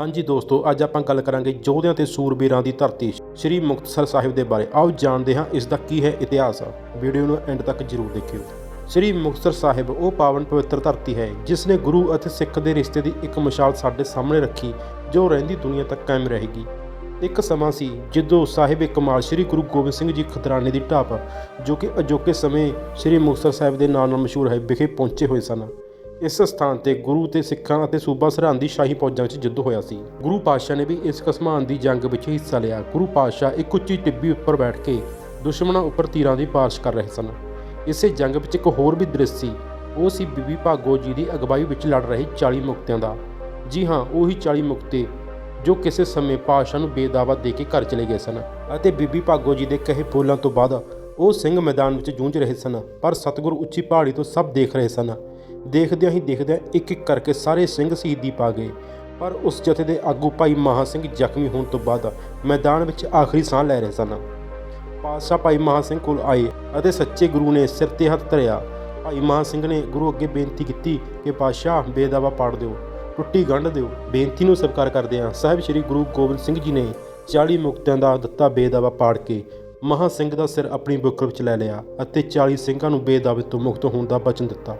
ਹਾਂਜੀ ਦੋਸਤੋ, ਅੱਜ ਆਪਾਂ ਗੱਲ ਕਰਾਂਗੇ ਯੋਧਿਆਂ ਤੇ ਸੂਰਬੀਰਾਂ ਦੀ ਧਰਤੀ ਸ੍ਰੀ ਮੁਕਤਸਰ ਸਾਹਿਬ ਦੇ ਬਾਰੇ। ਆਓ ਜਾਣਦੇ ਹਾਂ ਇਸ ਦਾ ਕੀ ਹੈ ਇਤਿਹਾਸ। ਵੀਡੀਓ ਨੂੰ ਐਂਡ ਤੱਕ ਜ਼ਰੂਰ ਦੇਖਿਓ। ਸ੍ਰੀ ਮੁਕਤਸਰ ਸਾਹਿਬ, ਉਹ ਪਾਵਨ ਪਵਿੱਤਰ ਧਰਤੀ ਹੈ, ਜਿਸ ਨੇ ਗੁਰੂ ਅਤੇ ਸਿੱਖ ਦੇ ਰਿਸ਼ਤੇ ਦੀ ਇੱਕ ਮਿਸਾਲ ਸਾਡੇ ਸਾਹਮਣੇ ਰੱਖੀ, ਜੋ ਰਹਿੰਦੀ ਦੁਨੀਆ ਤੱਕ ਕਾਇਮ ਰਹੇਗੀ। ਇੱਕ ਸਮਾਂ ਸੀ ਜਦੋਂ ਸਾਹਿਬ ਕਮਾਲ ਸ੍ਰੀ ਗੁਰੂ ਗੋਬਿੰਦ ਸਿੰਘ ਜੀ ਖਤਰਾਨੇ ਦੀ ਢਾਬ ਜੋ ਕਿ ਅਜੋਕੇ ਸਮੇਂ ਸ੍ਰੀ ਮੁਕਤਸਰ ਸਾਹਿਬ ਦੇ ਨਾਂ ਨਾਲ ਮਸ਼ਹੂਰ ਹੈ ਵਿਖੇ ਪਹੁੰਚੇ ਹੋਏ ਸਨ। ਇਸ ਸਥਾਨ ਤੇ ਗੁਰੂ ਤੇ ਸਿੱਖਾਂ ਅਤੇ ਸੂਬਾ ਸਰਹੰਦ ਦੀ ਸ਼ਾਹੀ ਫੌਜਾਂ ਵਿੱਚ ਯੁੱਧ ਹੋਇਆ ਸੀ। ਗੁਰੂ ਪਾਤਸ਼ਾਹ ਨੇ ਵੀ ਇਸ ਕਸਮਾਨ ਦੀ ਜੰਗ ਵਿੱਚ ਹਿੱਸਾ ਲਿਆ। ਗੁਰੂ ਪਾਤਸ਼ਾਹ ਇੱਕ ਉੱਚੀ ਟਿੱਬੀ ਉੱਪਰ ਬੈਠ ਕੇ ਦੁਸ਼ਮਣਾਂ ਉੱਪਰ ਤੀਰਾਂ ਦੀ ਬਾਰਿਸ਼ ਕਰ ਰਹੇ ਸਨ। ਇਸੇ ਜੰਗ ਵਿੱਚ ਇੱਕ ਹੋਰ ਵੀ ਦ੍ਰਿਸ਼ ਸੀ। ਉਹ ਸੀ ਬੀਬੀ ਭਾਗੋ ਜੀ ਦੀ ਅਗਵਾਈ ਵਿੱਚ ਲੜ ਰਹੇ 40 ਮੁਕਤਿਆਂ ਦਾ। ਜੀ ਹਾਂ, ਉਹੀ 40 ਮੁਕਤੇ ਜੋ ਕਿਸੇ ਸਮੇਂ ਪਾਤਸ਼ਾਹ ਨੂੰ ਬੇਦਾਵਾ ਦੇ ਕੇ ਘਰ ਚਲੇ ਗਏ ਸਨ ਅਤੇ ਬੀਬੀ ਭਾਗੋ ਜੀ ਦੇ ਕਹੇ ਬੋਲਾਂ ਤੋਂ ਬਾਅਦ ਉਹ ਸਿੰਘ ਮੈਦਾਨ ਵਿੱਚ ਜੂਝ ਰਹੇ ਸਨ। ਪਰ ਸਤਿਗੁਰ ਉੱਚੀ ਪਹਾੜੀ ਤੋਂ ਸਭ ਦੇਖ ਰਹੇ ਸਨ। ਦੇਖਦਿਆਂ ਹੀ ਦੇਖਦਿਆਂ ਇੱਕ ਇੱਕ ਕਰਕੇ ਸਾਰੇ ਸਿੰਘ ਸ਼ਹੀਦੀ ਪਾ ਗਏ। ਪਰ ਉਸ ਜਥੇ ਦੇ ਆਗੂ ਭਾਈ ਮਹਾ ਸਿੰਘ ਜ਼ਖਮੀ ਹੋਣ ਤੋਂ ਬਾਅਦ ਮੈਦਾਨ ਵਿੱਚ ਆਖਰੀ ਸਾਹ ਲੈ ਰਹੇ ਸਨ। ਪਾਤਸ਼ਾਹ ਭਾਈ ਮਹਾ ਸਿੰਘ ਕੋਲ ਆਏ ਅਤੇ ਸੱਚੇ ਗੁਰੂ ਨੇ ਸਿਰ ਤੇ ਹੱਥ ਧਰਿਆ। ਭਾਈ ਮਹਾ ਸਿੰਘ ਨੇ ਗੁਰੂ ਅੱਗੇ ਬੇਨਤੀ ਕੀਤੀ ਕਿ ਪਾਤਸ਼ਾਹ, ਬੇਦਾਵਾ ਪਾੜ ਦਿਓ ਟੁੱਟੀ ਗੰਢ ਦਿਓ। ਬੇਨਤੀ ਨੂੰ ਸਵੀਕਾਰ ਕਰਦੇ ਹਾਂ ਸਾਹਿਬ ਸ੍ਰੀ ਗੁਰੂ ਗੋਬਿੰਦ ਸਿੰਘ ਜੀ ਨੇ 40 ਮੁਕਤਿਆਂ ਦਾ ਦਿੱਤਾ ਬੇਦਾਵਾ ਪਾੜ ਕੇ ਮਹਾ ਸਿੰਘ ਦਾ ਸਿਰ ਆਪਣੀ ਬੁੱਕਲ ਵਿੱਚ ਲੈ ਲਿਆ ਅਤੇ 40 ਸਿੰਘਾਂ ਨੂੰ ਬੇਦਾਵੇ ਤੋਂ ਮੁਕਤ ਹੋਣ ਦਾ ਬਚਨ ਦਿੱਤਾ।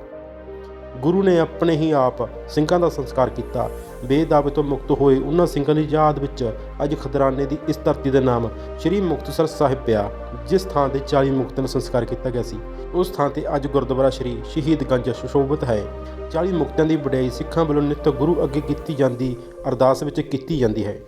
ਗੁਰੂ ਨੇ ਆਪਣੇ ਹੀ ਆਪ ਸਿੰਘਾਂ ਦਾ ਸੰਸਕਾਰ ਕੀਤਾ। ਬੇਦਾਵੇ ਤੋਂ ਮੁਕਤ ਹੋਏ ਉਹਨਾਂ ਸਿੰਘਾਂ ਦੀ ਯਾਦ ਵਿੱਚ ਅੱਜ ਖਦਰਾਨੇ ਦੀ ਇਸ ਧਰਤੀ ਦਾ ਨਾਮ ਸ੍ਰੀ ਮੁਕਤਸਰ ਸਾਹਿਬ ਪਿਆ, ਜਿਸ ਥਾਂ ਤੇ 40 ਮੁਕਤਾਂ ਦਾ ਸੰਸਕਾਰ ਕੀਤਾ ਗਿਆ ਸੀ। ਉਸ ਥਾਂ ਤੇ ਅੱਜ ਗੁਰਦੁਆਰਾ ਸ੍ਰੀ ਸ਼ਹੀਦਗੰਜ ਸੁਸ਼ੋਭਿਤ ਹੈ। 40 ਮੁਕਤਾਂ ਦੀ ਵਡਿਆਈ ਸਿੱਖਾਂ ਵੱਲੋਂ ਨਿਤ ਗੁਰੂ ਅੱਗੇ ਕੀਤੀ ਜਾਂਦੀ, ਅਰਦਾਸ ਵਿੱਚ ਕੀਤੀ ਜਾਂਦੀ ਹੈ।